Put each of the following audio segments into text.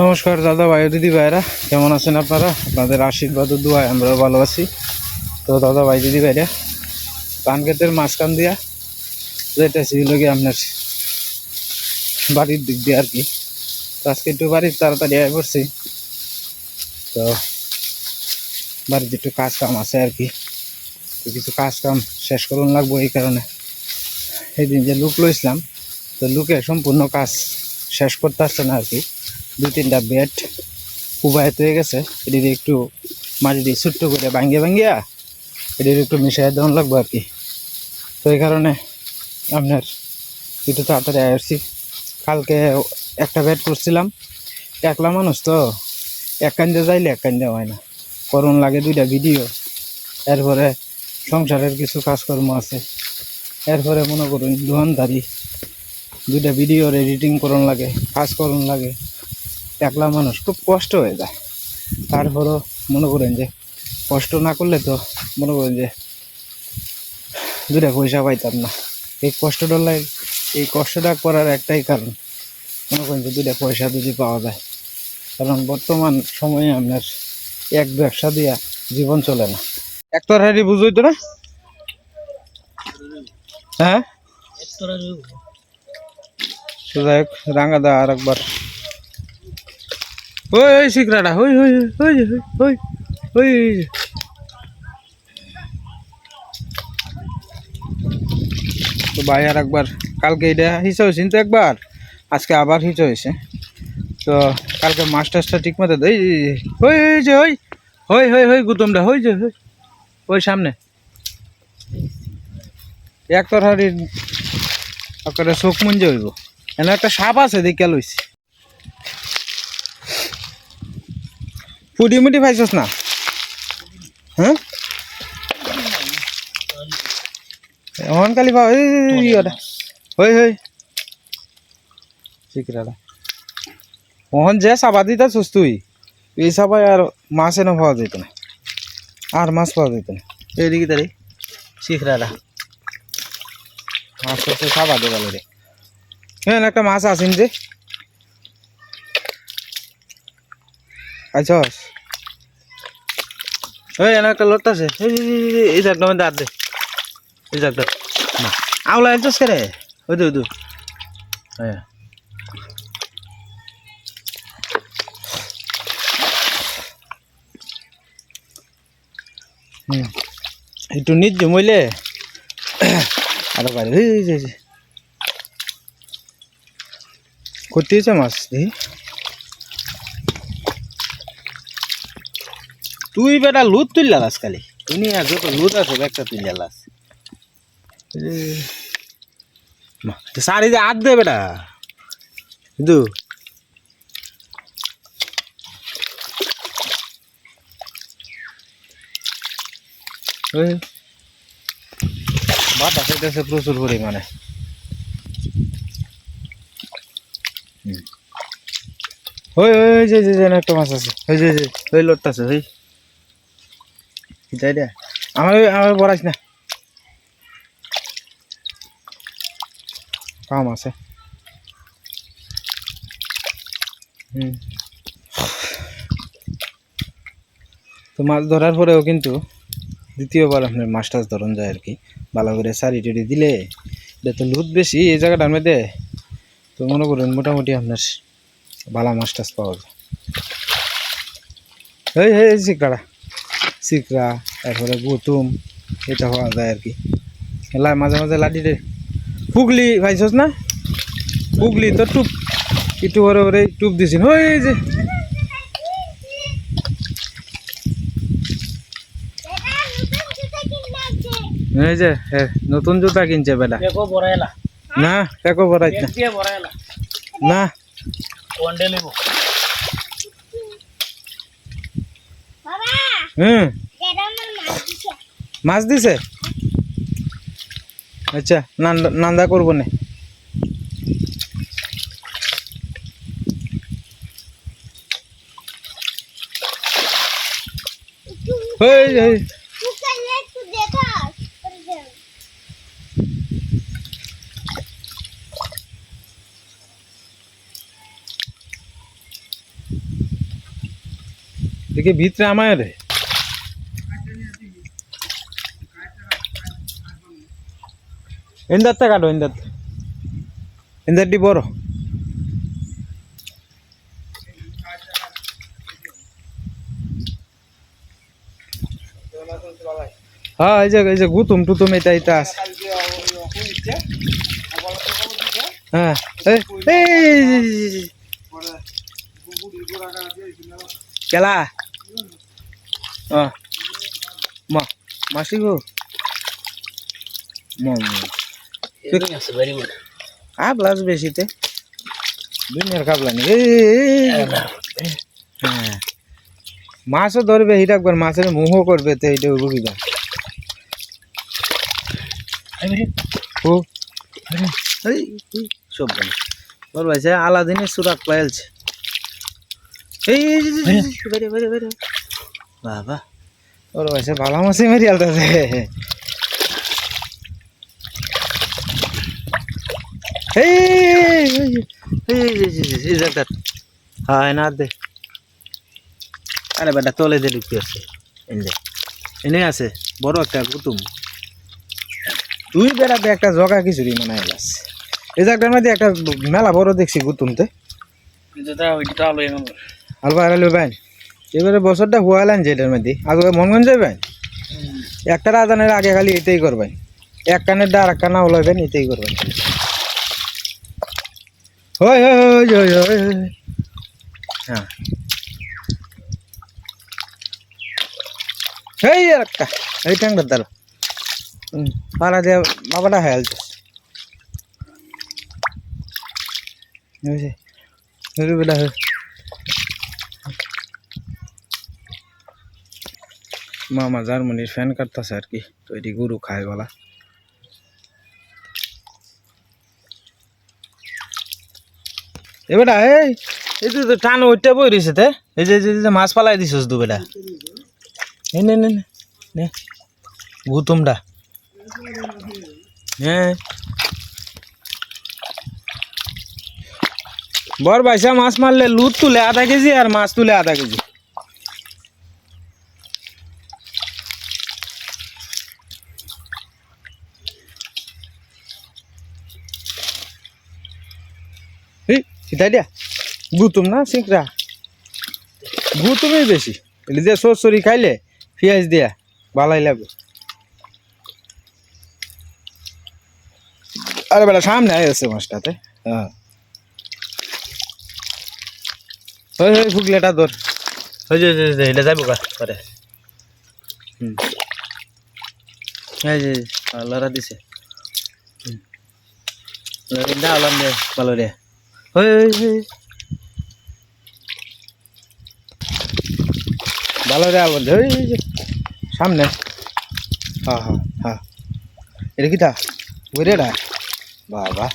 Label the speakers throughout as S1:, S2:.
S1: নমস্কার দাদা ভাই দিদি ভাইরা কেমন আছেন আপনারা? আপনাদের আশীর্বাদ ও দোয়ায় আমরাও ভালো আছি। তো দাদা ভাই, দিদি ভাইরা, ধান ক্ষেতের মাঝখান দিয়া যেতেছি হলো গিয়ে আপনার বাড়ির দিক দিয়ে আর কি। আজকে একটু বাড়ির তাড়াতাড়ি আয় পড়ছি। তো বাড়িতে একটু কাজ কাম আছে আর কি। তো কিছু কাজ কাম শেষ করুন লাগবো এই কারণে। এই দিন যে লুক লইছিলাম, তো লুকে সম্পূর্ণ কাজ শেষ করতে আসছে না আর কি। দুই তিনটা বেড কুবায়ত হয়ে গেছে। এটির একটু মাটি দিয়ে ছোট্ট করে ভাঙ্গিয়ে ভাঙ্গিয়া এটির একটু মিশাই দেওয়ান লাগবো আর কি। তো এই কারণে আপনার একটু তাড়াতাড়ি আসছি। কালকে একটা বেড করছিলাম। একলা মানুষ তো, এক কান্দে যাইলে এক কান্দে হয় না। করণ লাগে দুইটা ভিডিও। এরপরে সংসারের কিছু কাজকর্ম আছে। এরপরে মনে করুন দোকানদারি দুইটা ভিডিওর এডিটিং করুন লাগে, কাজ করুন লাগে। একলা মানুষ খুব কষ্ট হয়ে যায়। তারপরও মনে করেন যে কষ্ট না করলে তো মনে করেন যে দুটা পয়সা পাইতাম না। এই কষ্টটা এই কষ্টটা করার একটাই কারণ। মনে করেন যে দুটা পয়সা যদি পাওয়া যায়। কারণ বর্তমান সময়ে আপনার এক ব্যবসা দিয়া জীবন চলে না। এক তরহারি বুঝই তো না? হ্যাঁ? তো যাই হোক রাঙা দা আর একবার ওই ওই শিকরাটা ওই ওই ওই ওই ওই তো ভাই আর একবার, কালকে এটা হিসা হয়েছে তো একবার, আজকে আবার হিচা হয়েছে। তো কালকে মাছ টাছটা ঠিক মতো ওই ওই যে, ওই হই হই হই গুতমটা হই যে হই ওই সামনে। এক একটা চোখ মুঞ্জে হইব। এনে একটা সাপ আছে দেখে লইছি। ফুটি মুটি পাইছস না? হ্যাঁ? এখন কালি পাও ইয়েটা হই হই চিকরাটা ওহন যে চাবা দিতাছস তুই। এই চাবাই আর মাছ এনে পাওয়া যেত না আর মাছ পাওয়া যেত না এইদিকে তারি চিকরাটা মাছ তো চাবা দে ভালো রে হ্যাঁ একটা মাছ আসেন যে। আইছস? ওই এনে একটা লোট আছে। এই, এই মধ্যে আর দে। এই জায়গাটা না আওলা আইছস কে রে ওই দু। দু হ্যাঁ একটু নিজ জমইলে আরও বাইরে এই, এই, এই, এই। করতে হয়েছে মাছ দেখি তুই বেটা লুট তুললাস খালি। তুমি আর যত লুট আছে একটা তুললাস সারি যে হাত দে বেটা। কিন্তু বাতাস হইতেছে প্রচুর পরিমাণে। ওই ওই ওই, যে যে যে, একটা মাছ আছে। ওই, যে যে, ওই লোটটা আছে, ওই। আমার আমার বড়াইস না। কাম আছে। হুম। তো মাছ ধরার পরেও কিন্তু দ্বিতীয়বার আপনার মাছ টাছ ধরন যায় আর কি। ভালো করে সারি টারি দিলে এটা তো লুট বেশি, এই জায়গাটার মধ্যে। তো মনে করেন মোটামুটি আপনার ভালো মাছ টাছ পাওয়া যায়। এই এই চিকড়া চিকড়া তারপরে গুতুম এটা পাওয়া যায় আর কি। লা- মাঝে মাঝে লাঠিতে পুগলি পাইছস না? পুগলি তো টুপ। একটু ওরে ওরে টুপ দিছিন ওই যে। এই যে নতুন জুতা কিনছে
S2: বড়াইলা
S1: না দেখো বড়াইছ না। না হুম। মাছ দিছে। আচ্ছা নান্দা নান্দা করব না। দেখি ভিতরে আমায় রে। ইন্দারটা কাটো ইন্দার ইন্দারটি বড় হ্যাঁ এই যে এই যে গুতুম টুতুম এটা এটা আছে হ্যাঁ এই এই কেলা হ্যাঁ মা মাসি গো মা বেশিতে দুনিয়ার নি হ্যাঁ মাছও ধরবে হিট একবার মাছের মুহ করবে তো এইটা বুঝিবা ও সব বলে বল ভাই সে আলাদিনের সুরাক পাইলছে এই এই, এই, এই, এই, বেরে বেরে বেরে বাবা ওর ভাই ভালো মাছই মেরি আলতাছে এই এই, এই, এই, এই, এই, এই, এই জায়গাটা হ্যাঁ না দে। আরে বেটা তলে দে ঢুকতে আছে এনে এনে আছে বড় একটা কুতুম তুই বেড়াতে একটা জগা খিচুড়ি মানে এলাস এই জায়গাটার মধ্যে একটা মেলা বড় দেখছি গুতুমতে
S2: আলো
S1: আলবা আড়ালো বাইন এবারে বছরটা হুয়ালেন যেটার মধ্যে। আগে মনগঞ্জ যাবেন একটা রাজানের আগে খালি এটাই করবেন। এক কানের ডা আর এক কানা ওলাবেন এটাই করবেন। হয় হয় হয় হয় হয়। এই একটা এই দ্বারা। হুম পাড়া দিয়ে বাবাটা বেটা। হয় মামা জার্মানির ফ্যান কাটতেছে আর কি তো এটি গরু খায় বলা এবারে এই এই তো টান ওইটা বই রয়েছে তে, এই যে যে মাছ পালাই দিছিস দুবেলা নে নে নে নে গুতুমটা হ্যাঁ বর বাইসা মাছ মারলে লুট তুলে আধা কেজি আর মাছ তুলে আধা কেজি। এই দিয়া। গুতুম না সিংড়া গুতুমই বেশি। এলি যে সরসরি খাইলে পেঁয়াজ দিয়া ভালাই লাগবে। আরে বেটা সামনে আয় আছে মাছটাতে। হ্যাঁ। ওই ওই ফুগলেটা ধর। ওই যে এটা যাব কা করে হুম। এই যে লড়া দিছে আলাম দে ভালো রে। ওই ভালো রে ওই ওই সামনে। হ্যাঁ হ্যাঁ হ্যাঁ এটা কি তা? বাবা।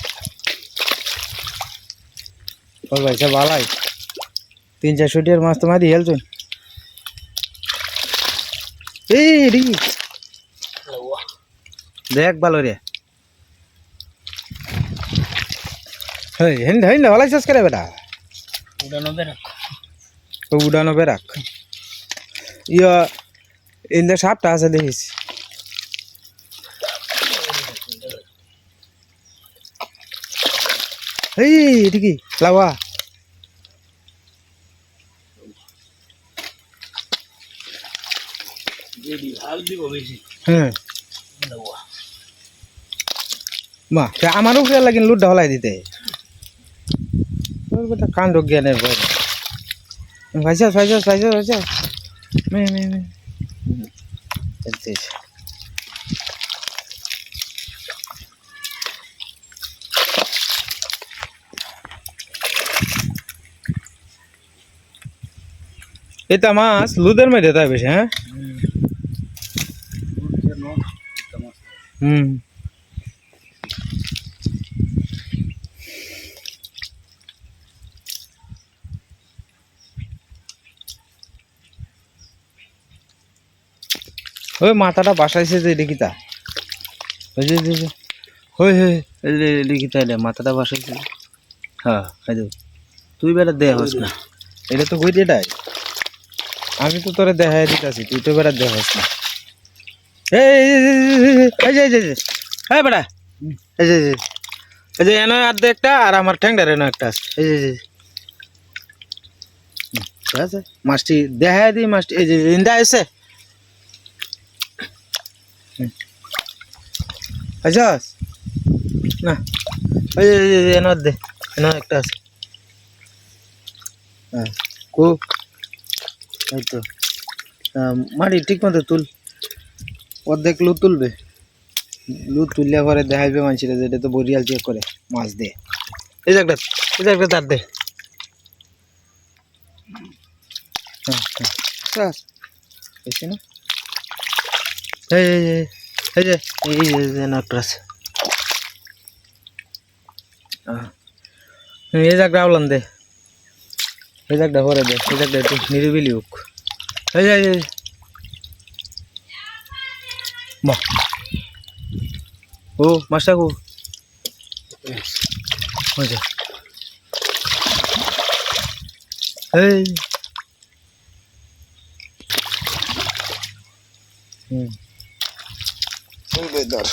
S1: ভাই সব ভালাই তিন চারশো টিয়ার মাছ তো মারি হেলছেন এই দেখ ভালো রে। হেই হেন হেন ভালাই শেষ করে বেটা?
S2: উড়ানো বেড়া
S1: ও উড়ানো বেরাক ইয়া ইন্দে সাপটা আছে দেখিস। এই এটা কি? লাওয়া হ্যাঁ। মা তা আমারও ফের লাগিন লুট ঢলাই দিতে। ওর বেটা কাণ্ড জ্ঞানের বই ভাইসাস ভাইসাস ভাইসাস ভাইসাস মে মে মে। এটা মাছ লুদের মধ্যে তাই বেশি হ্যাঁ? হুম। ওই মাথাটা বাসাইছে যে দেখিতা ওই যে যে যে। ওই হে দেখিতা এটা মাথাটা বাসাইছে হ্যাঁ খাই তুই বেটা দে হস না এটা তো গই এটাই আমি তো তোরে দেখাই দিতেছি তুই তো বেড়া দেখাস না এই যে হ্যাঁ বেড়া এই যে এই যে এনে আর একটা আর আমার ঠ্যাংটার এনে একটা আছে এই যে ঠিক আছে মাছটি দেখাই দিই মাছটি এই যে ইন্দা এসে না। যে এই দে এনে একটা আছে। হ্যাঁ তো। মাটি ঠিক মতো তুল। অর্ধেক লু তুলবে। লু তুললে পরে দেখাইবে মানুষের যেটা তো বরিয়াল চেক করে মাছ দিয়ে। এই যে একটা এই যে একটা তার দে। হ্যাঁ, হ্যাঁ। না। এই। এই, যে এই যে, একটা আছে। এই জায়গাটা আওলান দে। এই জায়গাটা পরে দে এই জায়গাটা একটু নিরিবিলি হোক। এই যে, বাহ। ও মাছটা কো এই। হুম। সুবেদার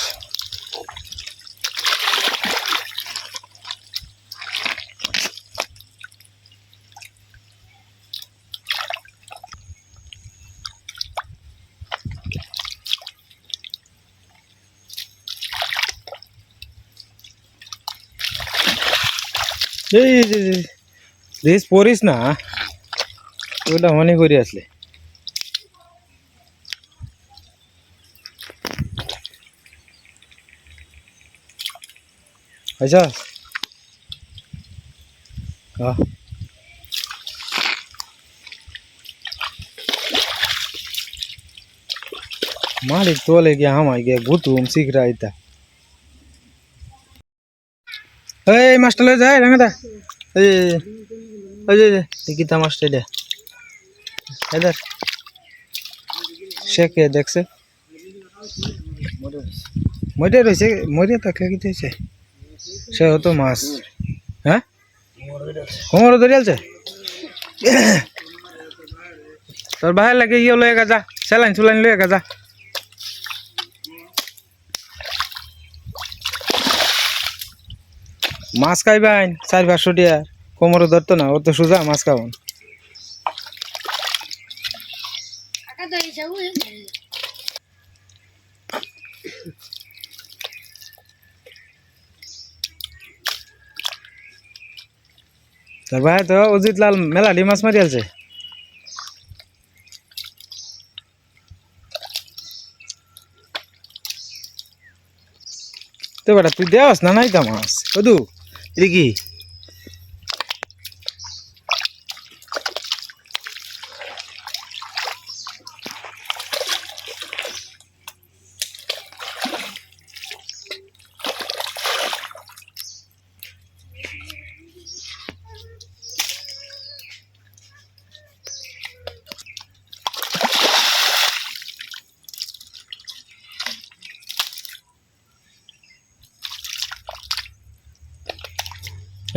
S1: এই যে দেশ পড়িস না ওটা মনে अच्छा हाँ માલિક તોલે કે આમાં કે ભૂતું આમ શીખરા હતા હે માસ્ટર લે જાય રંગતા એ અજય એ ગીતા માસ્ટર દે હેદર શેકે દેખશે મોટે રહેશે મોટે તકે કીધે છે সে হতো মাছ। হ্যাঁ? কোমর ধরে আছে তোর বাহির লাগে ইয়ে লয়ে গা স্যালাইন সুলাইন লয়ে গা মাছ খাইবেন চার পাঁচশো টিয়া কোমরে ধরতো না, ও তো সোজা মাছ খাবেন তোর ভাই, তো অজিত লাল মেলাডি মাছ মারি আছে তো বেটা, তুই দেওয়াস না নাই তা মাছ? বধু এটা কি?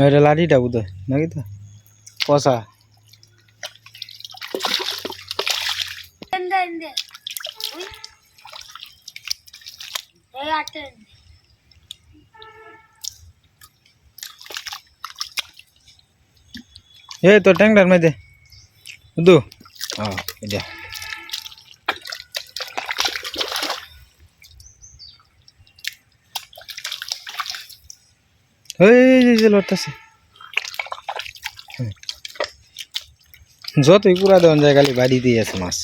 S1: এটা লাঠিটা বোধ নাকি তো কষা
S3: Ende, ende. Uy. এই আটটা ende.
S1: এ তোর ট্যাংটার মধ্যে দু হ্যাঁ এটা যে লড়তেছে। যতই পুরা দেওয়ান যায় খালি দিয়ে আছে মাছ।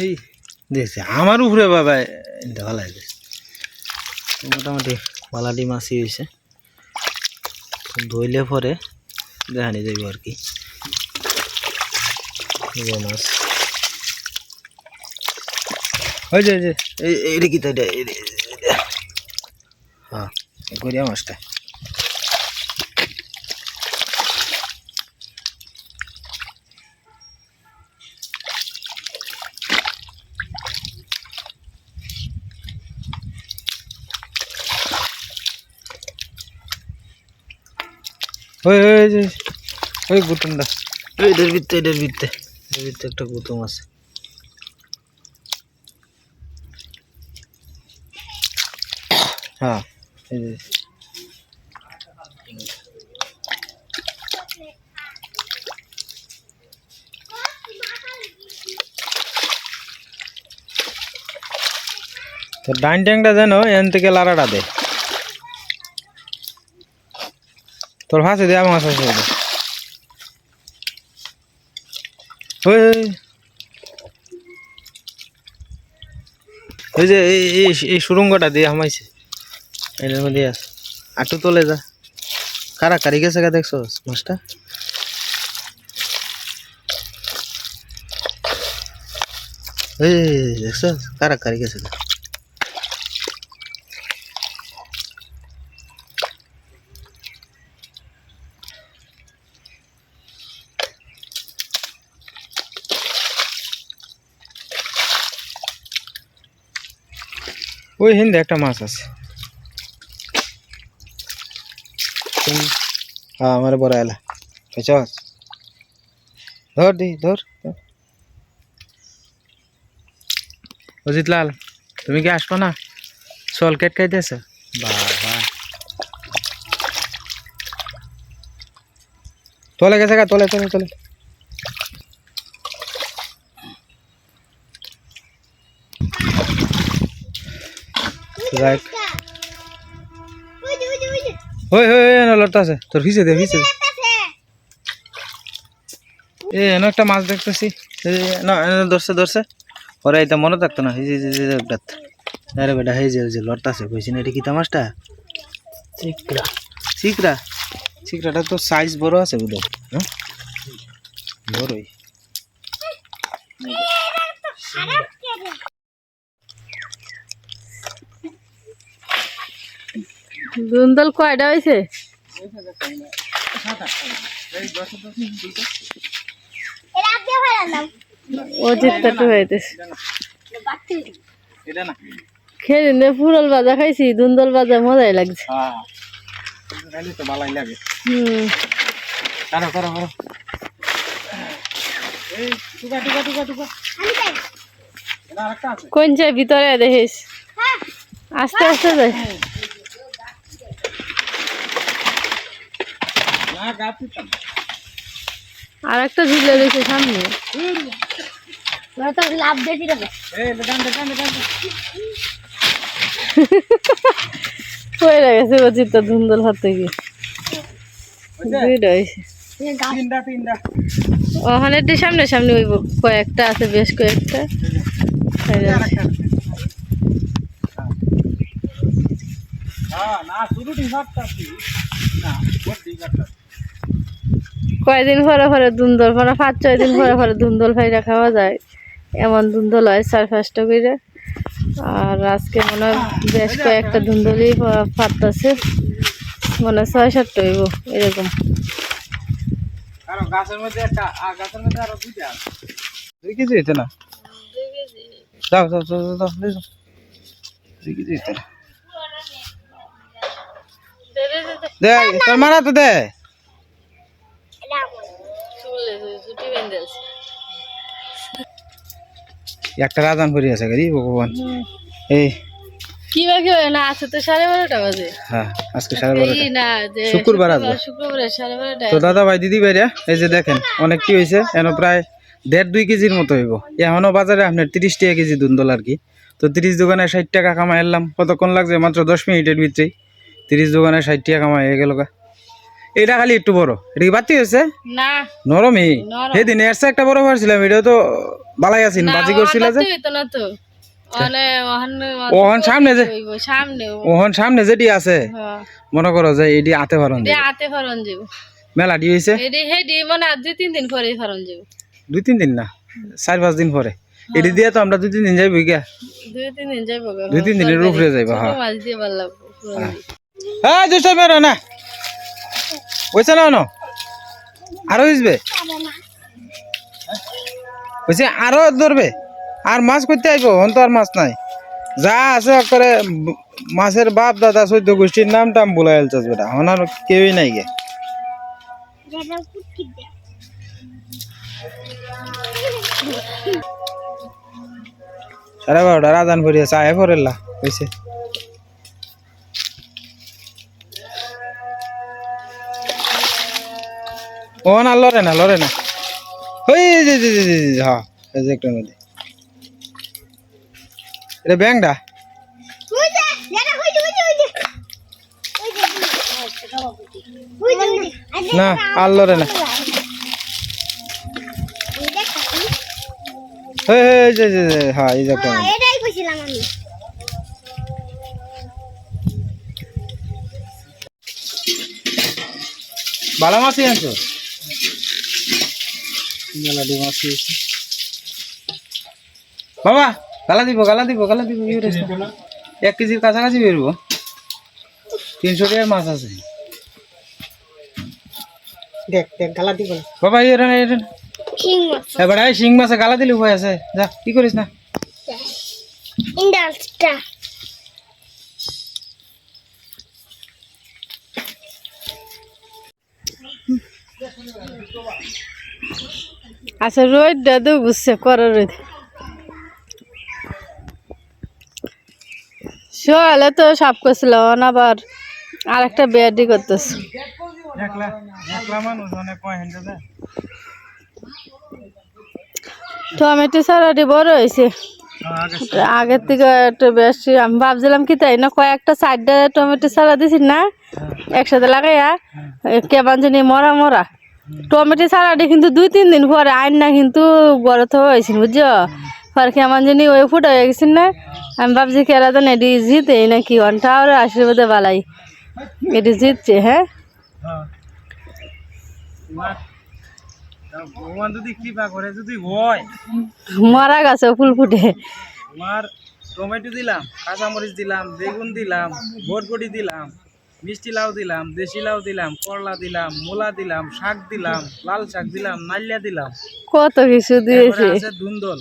S1: এই দেখছি আমার উপরে বাবা এটা ভালো লাগে
S4: মোটামুটি বালাডি মাছই হয়েছে ধইলে পরে দেখানি যাইব আর কি মাছ
S1: ওই যে
S4: এই এইটা কি তাই হ্যাঁ
S1: গড়িয়া মাছটা ওই ওই ওই যে ওই বুটনটা
S4: ভিত্তে এটার ভিত্তে এটার ভিত্তে একটা গুতুম আছে।
S1: হ্যাঁ। এই যে। তো ডাইন ট্যাংটা যেন এন থেকে লাড়াটা দে। তোর ফাঁসে দেওয়া মাছ আছে। ওই যে, এই সুরঙ্গটা দিয়ে হামাইছে। এটার মধ্যে আটু তোলে যা। কারা, কারি গেছে গা দেখছ মাছটা? এই দেখছ কারা, কারি গেছে ওই হিন্দে একটা মাছ আছে। তুমি- হ্যাঁ আমার বড় এলা পেছাস ধর দি ধর। ধর। অজিত লাল তুমি কি আসব না? চল কেট খাইতেছ বাবা। তোলে গেছে গা তোলে তোলে তোলে। যাক
S3: ওই যে ওই
S1: এনে লড়তে আছে। তোর ভিজে দে ভিজে এ এনে একটা মাছ দেখতেছি। না এনে ধরছে ধরছে। ওরা এটা মনে থাকতো না। যে, যে একটা আরে বেটা এই যে লড়তে আছে। কইছি না এটা কি তামাশটা? চিকরা চিকরা চিকরাটা তো সাইজ বড় আছে বুঝো হ্যাঁ বড়ই।
S5: দুন্দল কয়টা হয়েছে? ফুরল ভাজা খাইছি দুন্দল ভাজা মজাই লাগছে। কোন ভিতরে দেখিস। আস্তে আস্তে যাই
S1: না গাছ দিতাম
S5: আর একটা ঝুলে রয়েছে সামনে
S3: লাভ
S5: হয়ে গেছে ধুন্দল হাত থেকে। ওখানে সামনে সামনে ওই কয়েকটা আছে বেশ কয়েকটা। হয়ে।
S1: হ্যাঁ না শুরু না
S5: কয়দিন পরে পরে ধুন্দল পরে পাঁচ ছয় দিন পরে পরে ধুন্দল ফাইরা খাওয়া যায়। এমন ধুন্দল হয় চার পাঁচটা করে আর আজকে মনে হয় বেশ কয়েকটা ধুন্দলই পাততেছে। মনে হয় ছয় সাতটা হইব এরকম।
S1: দুই কেজি না? যাও যাও যাও যাও, যাও দুই কেজি দে তোর মারা তো দে। একটা রাজান করি আছে গাড়ি ভগবান। এই।
S5: কি বাকি না আছে তো সাড়ে বারোটা বাজে।
S1: হ্যাঁ আজকে সাড়ে বারোটা।
S5: না
S1: শুক্রবার আজকে।
S5: শুক্রবারে সাড়ে বারোটা
S1: তো দাদা ভাই দিদি ভাইরা এই যে দেখেন অনেকটি হয়েছে এন প্রায় দেড় দুই কেজির মতো হইব। এখনও বাজারে আপনার তিরিশ টাকা কেজি দুন্দল আর কি। তো তিরিশ দোকানে ষাট টাকা কামাই এলাম। কতক্ষণ লাগছে? মাত্র দশ মিনিটের ভিতরেই। তিরিশ দোকানে ষাট টাকা কামাই হয়ে গেল গা। এটা খালি একটু বড়। এটা কি বাতি হয়েছে?
S5: না।
S1: নরমই?
S5: নরম।
S1: সেদিন এর চেয়ে একটা বড় পারছিলাম এটা তো বালাই আছেন বাজি করছিল যে। ওহন সামনে যে
S5: সামনে।
S1: ওহন সামনে যেটি আছে
S5: হ্যাঁ।
S1: মনে করো যে এটি আতে
S5: ফরন যাব
S1: মেলা ডি হয়েছে?
S5: এডি হেডি মানে দুই তিন দিন পরে ফরন যাব
S1: দুই তিন দিন না? চার পাঁচ দিন পরে। এটি দিয়ে তো আমরা দুই তিন দিন যাইব গিয়া।
S5: দুই তিন দিন যাইব
S1: দুই তিন দিনের উপরে যাইব হ্যাঁ। হ্যাঁ। বেরো না। বুঝছে না অনো? আরও হিসবে বলছি, আরও ধরবে। আর মাছ করতে আইব হন তো আর মাছ নাই। যা আছে করে মাছের বাপ, দাদা চৈদ্দ গোষ্ঠীর নাম টাম বলাই আলচাস বেটা আর কেউই নাই গে। সাড়ে বারোটা রাজান ফরিয়া চাহে ফরেল্লা কইছে। ও না লড়ে না লড়ে না। ওই যে যে যে যে যে, হ্যাঁ এই যে একটা নদী। এটা
S3: আর
S1: না আর লড়ে না।
S3: এই
S1: যে যে হ্যাঁ এই যে একটা
S3: এটাই কইছিলাম আমি।
S1: ভালো মাছই আনছো মেলাডি মাছই আছে। বাবা গালা দিব গালা দিব গালা দিব এক কেজির কাছাকাছি বেরবো। তিনশো টাকার মাছ আছে।
S4: দেখ দেখ গালা দিব
S1: বাবা এবার শিং মাছে গালা দিলে উপায় আছে। যা কি করিস না?
S5: আচ্ছা রোদ দাদু বুঝছে করো রোদ সকালে তো সাপ করছিল আবার আর একটা বেয়াদি করতেছে টমেটো সারাটি বড় হয়েছে। আগের থেকে একটু বেশি আমি ভাবছিলাম কি তাই না কয়েকটা সাইডে টমেটো সারা দিছি না একসাথে লাগাইয়া কেমন জানি মরা মরা। টমেটো সারাটি কিন্তু দুই তিন দিন পরে আইন না কিন্তু বড় তো হয়েছিল বুঝছ? পরে কেমন জানি ওই ফুট হয়ে গেছিল না? আমি ভাবছি কেরা তো এটি জিতে নাকি ঘণ্টা আর আশীর্বাদে বালাই। এটি জিতছে হ্যাঁ?
S1: ভগবান যদি কৃপা করে যদি
S5: মরা গাছে ফুল ফুটে।
S1: টমেটো দিলাম কাঁচামরিচ দিলাম বেগুন দিলাম দিলাম। মিষ্টি লাউ দিলাম দেশি লাউ দিলাম করলা দিলাম মূলা দিলাম শাক দিলাম লাল শাক দিলাম নাইলিয়া দিলাম।
S5: কত কিছু দিয়েছে।
S1: আছে ধুন্দল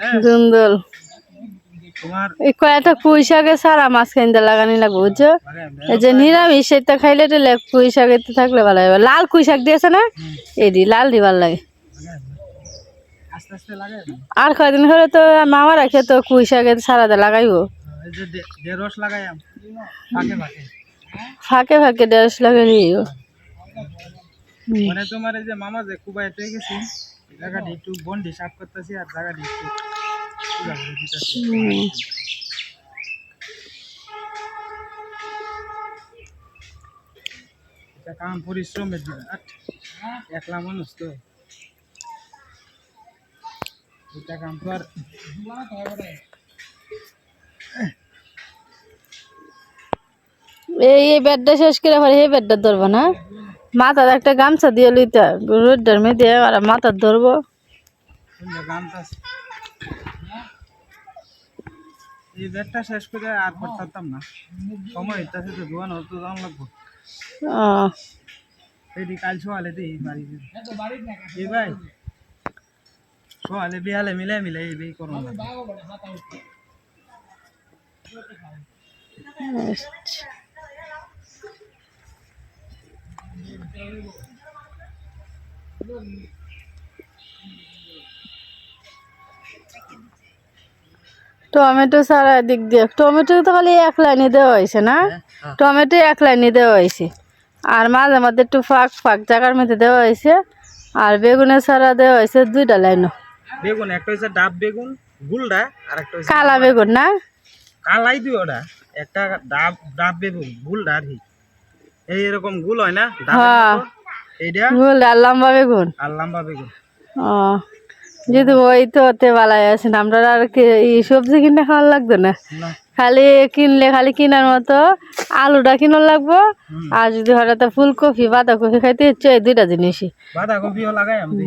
S1: হ্যাঁ?
S5: দুন্দল।
S1: তোমার
S5: এই কয়েকটা পুঁই শাকে সারা মাছ খাইতে লাগানি লাগবে বুঝছ? এই যে নিরামিষ খাইলে টেলে পুঁই শাক থাকলে ভালো হবে লাল পুঁই শাক দিয়েছে না? এদি লাল দি ভালো লাগে। আর কয়দিন হলে তো মামা রাখে তো পুঁই শাকের সারাতে লাগাইবো।
S1: ফাঁকে ফাঁকে
S5: ফাঁকে ফাঁকে দেড়শ লাগাই নিও।
S1: মানে তোমার এই যে মামা যে কুবাইতে গেছি জায়গাটি একটু বন্ডি সাফ করতেছি আর জায়গাটি একটু এটা কাম পরিশ্রমের বিরাট একলা মানুষ তো। এটা কাম তো আর
S5: এই বেডটা শেষ করে পরে এই বেডটা ধরবো না। মাথার একটা গামছা দিয়ে লইতে রোডটার মেয়েতে আর মাথার ধরবো।
S1: এই ব্যাগটা শেষ করে আর করতাম না। সময় হইতাছে তো দোকান হতো দাম লাগবো। এটি কাল সকালে দিই বাড়ি এই ভাই সকালে বিহালে মিলাই মিলাই এই বেই করুন।
S5: টমেটো সারা দিক দিয়ে। টমেটো তো খালি এক লাইনে দেওয়া হয়েছে না? টমেটো এক লাইনে দেওয়া হয়েছে। আর মাঝে মাঝে একটু ফাঁক ফাঁক জায়গার মধ্যে দেওয়া হয়েছে। আর বেগুনের সারা দেওয়া হয়েছে দুইটা লাইনও।
S1: বেগুন একটা হচ্ছে ডাব বেগুন গুলডা আর একটা
S5: কালা বেগুন না?
S1: কালাই দিও ওটা একটা ডাব ডাব বেগুন গুলডা আর এই এরকম গুল হয় না?
S5: হ্যাঁ।
S1: এইটা?
S5: গুল আর লম্বা বেগুন।
S1: আর লম্বা বেগুন।
S5: ও যদি ওই তো ওতে বালাই আছেন আমরা আর কি সবজি কিনে খাওয়ার লাগতো না?
S1: না।
S5: খালি কিনলে খালি কিনার মতো আলুটা কিনার লাগবো আর যদি হঠাৎ ফুলকপি বাঁধাকপি খাইতে ইচ্ছে এই দুইটা জিনিসই।
S1: বাঁধাকপিও লাগাই আমি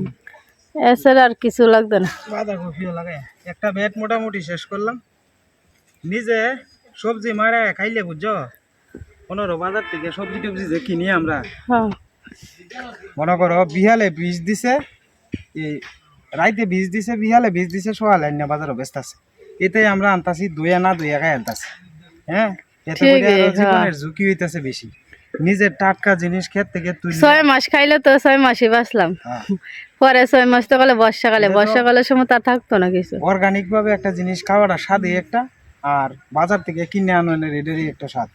S5: এছাড়া আর কিছু লাগতো না।
S1: বাঁধাকপিও লাগাই। একটা বেড মোটামুটি শেষ করলাম। নিজে সবজি মারা খাইলে বুঝছ? পনেরো বাজার থেকে সবজি টবজি যে কিনি আমরা
S5: হ্যাঁ।
S1: মনে করো বিহালে বীজ দিছে এই রাইতে বীজ দিছে বিহালে বীজ দিছে সকালে আইনা বাজারে ব্যস্ত আছে। এতে আমরা আনতাছি দুই আনা দুই একাই আনতাছি। হ্যাঁ? এতে করে আরও
S5: হ্যাঁ।
S1: জীবনের ঝুঁকি হইতাছে বেশি। নিজের টাটকা জিনিস ক্ষেত থেকে তুই
S5: ছয় মাস খাইলে তো ছয় মাসই বাঁচলাম। পরে ছয় মাস তো গেলে বর্ষাকালে। বর্ষাকালের সময় তার থাকতো না কিছু।
S1: অর্গানিক ভাবে একটা জিনিস খাওয়াটা স্বাদই একটা আর বাজার থেকে কিনে আনানোর এটারই একটা স্বাদ।